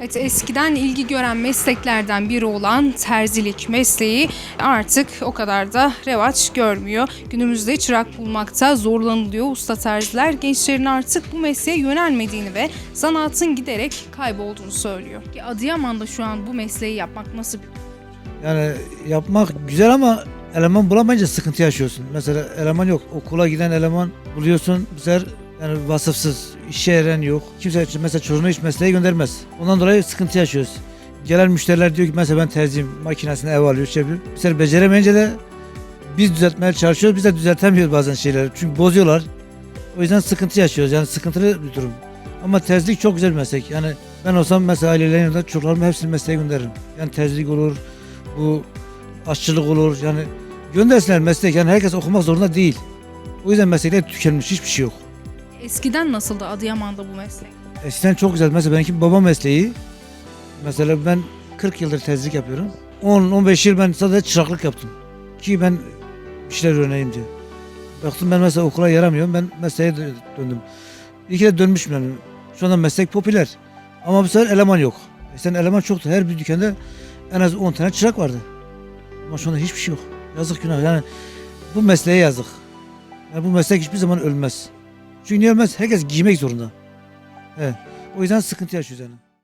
Evet, eskiden ilgi gören mesleklerden biri olan terzilik mesleği artık o kadar da revaç görmüyor. Günümüzde çırak bulmakta zorlanılıyor. Usta terziler gençlerin artık bu mesleğe yönelmediğini ve zanaatın giderek kaybolduğunu söylüyor. Adıyaman'da şu an bu mesleği yapmak nasıl Yani yapmak güzel ama eleman bulamayınca sıkıntı yaşıyorsun. Mesela eleman yok. Okula giden eleman buluyorsun. Bu yani vasıfsız, işe yarayan yok. Kimse mesela çocuğunu hiç mesleğe göndermez. Ondan dolayı sıkıntı yaşıyoruz. Gelen müşteriler diyor ki mesela ben terziyim makinesini ev alıyor, şey yapıyor. Sefer beceremeyince de biz düzeltmeye çalışıyoruz. Biz de düzeltemiyoruz bazen şeyleri. Çünkü bozuyorlar. O yüzden sıkıntı yaşıyoruz. Yani sıkıntılı bir durum. Ama terzilik çok güzel bir meslek. Yani ben olsam mesela ailelerin yanında çocuklarımı hepsini mesleğe gönderirim. Yani terzilik olur, bu aşçılık olur. Yani göndersinler meslek. Yani herkes okumak zorunda değil. O yüzden meslekler tükenmiş. Hiçbir şey yok. Eskiden nasıldı Adıyaman'da bu meslek? Eskiden çok güzel. Mesela benimki baba mesleği. Mesela ben 40 yıldır terzilik yapıyorum. 10-15 yıl ben sadece çıraklık yaptım. Ki ben bir şeyler öğreneyim diye. Baktım ben mesela okula yaramıyorum. Ben mesleğe dö- döndüm. İyi ki de dönmüşüm yani. Şu anda meslek popüler. Ama bu sefer eleman yok. Eskiden eleman çoktu. Her bir dükkanda en az 10 tane çırak vardı. Ama şu anda hiçbir şey yok. Yazık günah. Yani bu mesleğe yazık. Yani bu meslek hiçbir zaman ölmez. Çünkü niye ölmez? Herkes giymek zorunda. Evet. O yüzden sıkıntı yaşıyoruz yani.